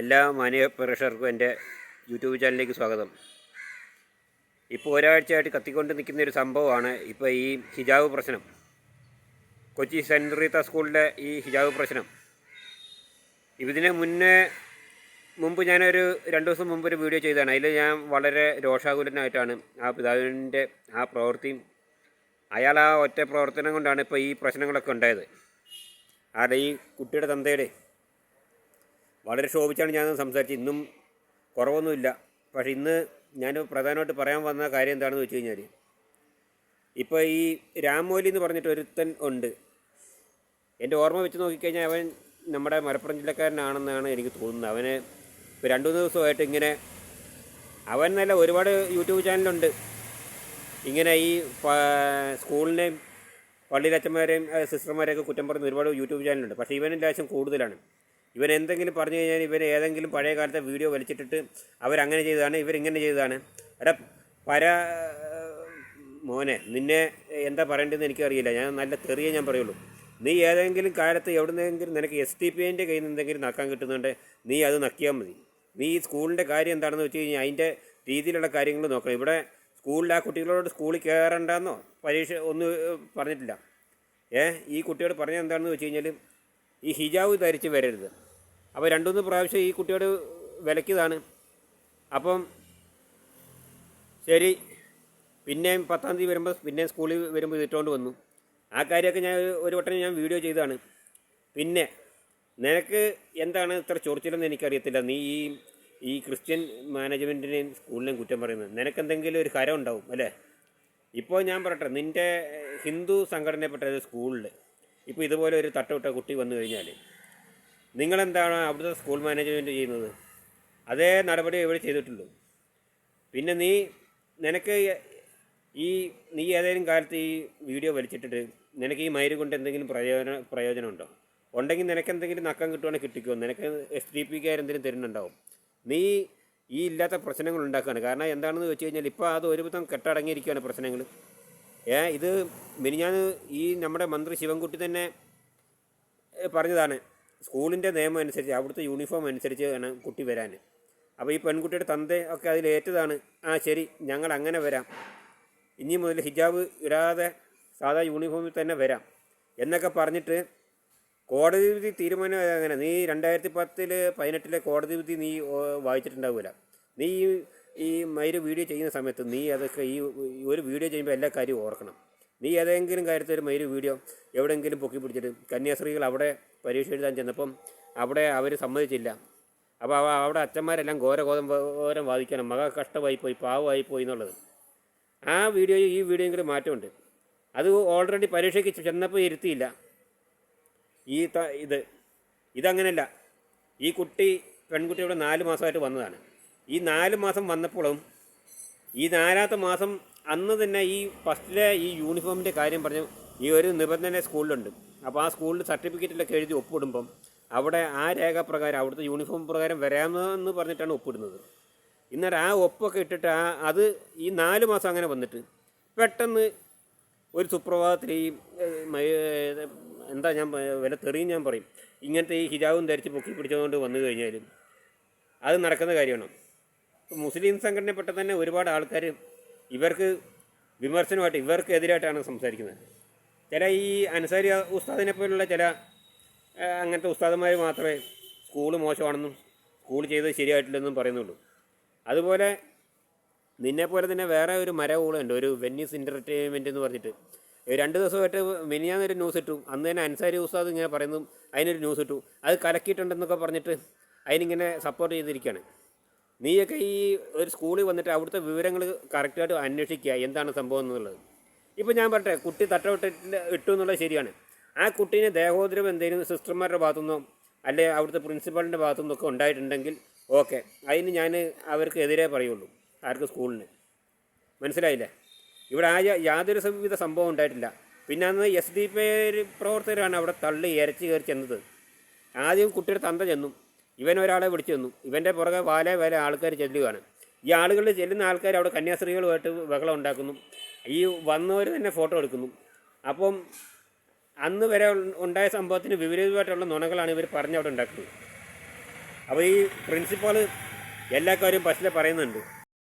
എല്ലാ മാന്യ പ്രേക്ഷകർക്കും എന്റെ യൂട്യൂബ് ചാനലിലേക്ക് സ്വാഗതം. ഇപ്പോൾ ഒരാഴ്ചയായിട്ട് കത്തിക്കൊണ്ട് നിൽക്കുന്ന ഒരു സംഭവമാണ് ഇപ്പോൾ ഈ ഹിജാബ് പ്രശ്നം. കൊച്ചി സെന്റ് റീത്ത സ്കൂളിലെ ഈ ഹിജാബ് പ്രശ്നം. ഇതിന് മുന്നേ മുമ്പ് ഞാനൊരു രണ്ട് ദിവസം മുമ്പ് ഒരു വീഡിയോ ചെയ്തതാണ്. അതിൽ ഞാൻ വളരെ രോഷാകുലനായിട്ടാണ് ആ പിതാവിന്റെ ആ പ്രവൃത്തിയും അയാൾ ആ ഒറ്റ പ്രവർത്തനം കൊണ്ടാണ് ഇപ്പോൾ ഈ പ്രശ്നങ്ങളൊക്കെ ഉണ്ടായത്. ആരുടെ? ഈ കുട്ടിയുടെ തന്തയുടെ. വളരെ ക്ഷോഭിച്ചാണ് ഞാൻ സംസാരിച്ചത്. ഇന്നും കുറവൊന്നുമില്ല. പക്ഷേ ഇന്ന് ഞാൻ പ്രധാനമായിട്ട് പറയാൻ വന്ന കാര്യം എന്താണെന്ന് വെച്ച് കഴിഞ്ഞാൽ ഇപ്പോൾ ഈ രാമോലി എന്ന് പറഞ്ഞിട്ട് ഒരുത്തൻ ഉണ്ട്. എന്റെ ഓർമ്മ വെച്ച് നോക്കിക്കഴിഞ്ഞാൽ അവൻ നമ്മുടെ മലപ്പുറം ജില്ലക്കാരനാണെന്നാണ് എനിക്ക് തോന്നുന്നത്. അവന് ഇപ്പോൾ രണ്ടു മൂന്ന് ദിവസമായിട്ട് ഇങ്ങനെ അവൻ നല്ല ഒരുപാട് യൂട്യൂബ് ചാനലുണ്ട്. ഇങ്ങനെ ഈ സ്കൂളിനെയും പള്ളിയിലച്ഛന്മാരെയും സിസ്റ്റർമാരെയൊക്കെ കുറ്റം പറഞ്ഞ് ഒരുപാട് യൂട്യൂബ് ചാനലുണ്ട്. പക്ഷേ ഇവനും ലാശം കൂടുതലാണ്. ഇവൻ എന്തെങ്കിലും പറഞ്ഞു കഴിഞ്ഞാൽ ഇവർ ഏതെങ്കിലും പഴയ കാലത്തെ വീഡിയോ വലിച്ചിട്ടിട്ട് അവരങ്ങനെ ചെയ്തതാണ് ഇവരിങ്ങനെ ചെയ്തതാണ്. എടാ പര മോനെ നിന്നെ എന്താ പറയേണ്ടതെന്ന് എനിക്കറിയില്ല. ഞാൻ നല്ല തെറിയേ ഞാൻ പറയുള്ളൂ. നീ ഏതെങ്കിലും കാലത്ത് എവിടുന്നെങ്കിലും നിനക്ക് എസ് ടി പി എന്റെ കയ്യിൽ നിന്ന് എന്തെങ്കിലും നക്കാൻ കിട്ടുന്നുണ്ട് നീ അത് നക്കിയാൽ മതി. നീ ഈ സ്കൂളിന്റെ കാര്യം എന്താണെന്ന് വെച്ച് കഴിഞ്ഞാൽ അതിന്റെ രീതിയിലുള്ള കാര്യങ്ങൾ നോക്കണം. ഇവിടെ സ്കൂളിൽ ആ കുട്ടികളോട് സ്കൂളിൽ കയറണ്ടെന്നോ പരീക്ഷ ഒന്നും പറഞ്ഞിട്ടില്ല. ഏ ഈ കുട്ടിയോട് പറഞ്ഞത് എന്താണെന്ന് വെച്ച് കഴിഞ്ഞാൽ ഈ ഹിജാബ് ധരിച്ച് വരരുത്. അപ്പോൾ രണ്ടുമൂന്ന് പ്രാവശ്യം ഈ കുട്ടിയോട് വിലക്കിയതാണ്. അപ്പം ശരി പിന്നെയും പത്താം തീയതി വരുമ്പോൾ പിന്നെയും സ്കൂളിൽ വരുമ്പോൾ ഇതിട്ടുകൊണ്ട് വന്നു. ആ കാര്യമൊക്കെ ഞാൻ ഒരു വട്ടം ഞാൻ വീഡിയോ ചെയ്തതാണ്. പിന്നെ നിനക്ക് എന്താണ് ഇത്ര ചൊറിച്ചിലെന്ന് എനിക്കറിയത്തില്ല. നീ ഈ ഈ ക്രിസ്ത്യൻ മാനേജ്മെന്റിനെയും സ്കൂളിനെയും കുറ്റം പറയുന്നത്. നിനക്കെന്തെങ്കിലും ഒരു ഹരം ഉണ്ടാവും അല്ലേ? ഇപ്പോൾ ഞാൻ പറയട്ടെ നിന്റെ ഹിന്ദു സംഘടനപ്പെട്ട ഒരു സ്കൂളിൽ ഇപ്പോൾ ഇതുപോലെ ഒരു തട്ടവിട്ട കുട്ടി വന്നു കഴിഞ്ഞാൽ നിങ്ങളെന്താണ് അവിടുത്തെ സ്കൂൾ മാനേജ്മെന്റ് ചെയ്യുന്നത്? അതേ നടപടി ഇവിടെ ചെയ്തിട്ടുള്ളൂ പിന്നെ നീ നിനക്ക് ഈ നീ ഏതെങ്കിലും കാലത്ത് ഈ വീഡിയോ വലിച്ചിട്ടിട്ട് നിനക്ക് ഈ മയിര് കൊണ്ട് എന്തെങ്കിലും പ്രയോജന പ്രയോജനം ഉണ്ടോ ഉണ്ടെങ്കിൽ നിനക്ക് എന്തെങ്കിലും നക്കം കിട്ടുവാണെങ്കിൽ കിട്ടിക്കോ? നിനക്ക് എസ് ഡി പിക്കാർ എന്തെങ്കിലും തരുന്നുണ്ടാവും. നീ ഈ ഇല്ലാത്ത പ്രശ്നങ്ങൾ ഉണ്ടാക്കുകയാണ്. കാരണം എന്താണെന്ന് വെച്ച് കഴിഞ്ഞാൽ ഇപ്പോൾ അത് ഒരുവിധം കെട്ടടങ്ങിയിരിക്കുകയാണ് പ്രശ്നങ്ങൾ. ഏ ഇത് മിനിഞ്ഞാന്ന് ഈ നമ്മുടെ മന്ത്രി ശിവൻകുട്ടി തന്നെ പറഞ്ഞതാണ്. സ്കൂളിന്റെ നിയമം അനുസരിച്ച് അവിടുത്തെ യൂണിഫോം അനുസരിച്ച് വേണം കുട്ടി വരാൻ അപ്പോൾ ഈ പെൺകുട്ടിയുടെ തന്ത ഒക്കെ അതിലേറ്റതാണ് ആ ശരി ഞങ്ങൾ അങ്ങനെ വരാം. ഇനി മുതൽ ഹിജാബ് ഇടാതെ സാധാ യൂണിഫോമിൽ തന്നെ വരാം. എന്നൊക്കെ പറഞ്ഞിട്ട് കോടതി വിധി തീരുമാനം അങ്ങനെ നീ രണ്ടായിരത്തി പത്തിൽ പതിനെട്ടിലെ കോടതി വിധി നീ വായിച്ചിട്ടുണ്ടാവില്ല നീ ഈ- മയിര് വീഡിയോ ചെയ്യുന്ന സമയത്ത് നീ അതൊക്കെ ഈ ഒരു വീഡിയോ ചെയ്യുമ്പോൾ എല്ലാ കാര്യവും ഓർക്കണം. നീ ഏതെങ്കിലും കാര്യത്തിൽ ഒരു വീഡിയോ എവിടെയെങ്കിലും പൊക്കി പിടിച്ചിട്ട് കന്യാസ്ത്രീകൾ അവിടെ പരീക്ഷ എഴുതാൻ ചെന്നപ്പം അവിടെ അവർ സമ്മതിച്ചില്ല. അപ്പോൾ അവ അവിടെ അച്ഛന്മാരെല്ലാം ഘോര ഗോതം ഘോരം വാദിക്കണം മക കഷ്ടമായി പോയി പാവമായി പോയി എന്നുള്ളത്. ആ വീഡിയോ ഈ വീഡിയോയെങ്കിലും മാറ്റമുണ്ട്. അത് ഓൾറെഡി പരീക്ഷയ്ക്ക് ചെന്നപ്പോൾ ഇരുത്തിയില്ല. ഈ ത ഇത് ഇതങ്ങനെയല്ല ഈ കുട്ടി പെൺകുട്ടി ഇവിടെ നാല് മാസമായിട്ട് വന്നതാണ്. ഈ നാല് മാസം വന്നപ്പോഴും ഈ നാലാമത്തെ മാസം അന്ന് തന്നെ ഈ ഫസ്റ്റിലെ ഈ യൂണിഫോമിന്റെ കാര്യം പറഞ്ഞു ഈ ഒരു നിബന്ധന സ്കൂളിലുണ്ട്. അപ്പോൾ ആ സ്കൂളിൽ സർട്ടിഫിക്കറ്റിലൊക്കെ എഴുതി ഒപ്പിടുമ്പം അവിടെ ആ രേഖ പ്രകാരം അവിടുത്തെ യൂണിഫോം പ്രകാരം വരാമെന്ന് പറഞ്ഞിട്ടാണ് ഒപ്പിടുന്നത്. ഇന്നലെ ആ ഒപ്പൊക്കെ ഇട്ടിട്ട് ആ അത് ഈ നാല് മാസം അങ്ങനെ വന്നിട്ട് പെട്ടെന്ന് ഒരു സുപ്രഭാതത്തിൽ ഈ എന്താ ഞാൻ വില തെറിയും ഞാൻ പറയും. ഇങ്ങനത്തെ ഈ ഹിജാബും ധരിച്ച് പൊക്കി പിടിച്ചതുകൊണ്ട് വന്നു കഴിഞ്ഞാലും അത് നടക്കുന്ന കാര്യമാണ്. മുസ്ലിം സംഘടനപ്പെട്ട തന്നെ ഒരുപാട് ആൾക്കാർ ഇവർക്ക് വിമർശനമായിട്ട് ഇവർക്ക് എതിരായിട്ടാണ് സംസാരിക്കുന്നത്. ചില ഈ അൻസാരി ഉസ്താദിനെ പോലുള്ള ചില അങ്ങനത്തെ ഉസ്താദന്മാർ മാത്രമേ സ്കൂൾ മോശമാണെന്നും സ്കൂൾ ചെയ്തത് ശരിയായിട്ടില്ലെന്നും പറയുന്നുള്ളൂ. അതുപോലെ നിന്നെപ്പോലെ തന്നെ വേറെ ഒരു മരകൂളുണ്ട് ഒരു വെന്യൂസ് എന്റർടൈൻമെന്റ് എന്ന് പറഞ്ഞിട്ട്. രണ്ട് ദിവസമായിട്ട് മിനിയാന്നൊരു ന്യൂസ് ഇട്ടു. അന്ന് തന്നെ അൻസാരി ഉസ്താദ് ഇങ്ങനെ പറയുന്നു അതിനൊരു ന്യൂസ് ഇട്ടു. അത് കലക്കിയിട്ടുണ്ടെന്നൊക്കെ പറഞ്ഞിട്ട് അതിനിങ്ങനെ സപ്പോർട്ട് ചെയ്തിരിക്കുകയാണ്. നീയൊക്കെ ഈ ഒരു സ്കൂളിൽ വന്നിട്ട് അവിടുത്തെ വിവരങ്ങൾ കറക്റ്റായിട്ട് അന്വേഷിക്കുക എന്താണ് സംഭവം എന്നുള്ളത്. ഇപ്പോൾ ഞാൻ പറട്ടെ കുട്ടി തട്ടവിട്ടിട്ട് ഇട്ടു എന്നുള്ളത് ശരിയാണ്. ആ കുട്ടീനെ ദേഹോദരം എന്തെങ്കിലും സിസ്റ്റർമാരുടെ ഭാഗത്തുനിന്നോ അല്ലെ അവിടുത്തെ പ്രിൻസിപ്പാളിന്റെ ഭാഗത്തുനിന്നോ ഒക്കെ ഉണ്ടായിട്ടുണ്ടെങ്കിൽ ഓക്കെ അതിന് ഞാൻ അവർക്ക് എതിരെ പറയുള്ളൂ ആർക്ക് സ്കൂളിന്. മനസ്സിലായില്ലേ? ഇവിടെ ആ യാതൊരു വിധ സംഭവം ഉണ്ടായിട്ടില്ല. പിന്നെ അന്ന് എസ് ഡി പി പ്രവർത്തകരാണ് അവിടെ തള്ളി ഇരച്ച് കയറി ചെന്നത്. ആദ്യം കുട്ടിയുടെ തന്ത ചെന്നു. ഇവൻ ഒരാളെ വിളിച്ചു തന്നു ഇവന്റെ പുറകെ വാല വാല ആൾക്കാർ ചെല്ലുകയാണ്. ഈ ആളുകളിൽ ചെല്ലുന്ന ആൾക്കാർ അവിടെ കന്യാസ്ത്രീകളുമായിട്ട് ബഹളം ഉണ്ടാക്കുന്നു. ഈ വന്നവർ തന്നെ ഫോട്ടോ എടുക്കുന്നു. അപ്പം അന്ന് വരെ ഉണ്ടായ സംഭവത്തിന് വിപരീതമായിട്ടുള്ള നുണകളാണ് ഇവർ പറഞ്ഞവിടെ ഉണ്ടാക്കുന്നത്. അപ്പോൾ ഈ പ്രിൻസിപ്പാൾ എല്ലാ കാര്യവും ബസ്സിൽ പറയുന്നുണ്ട്.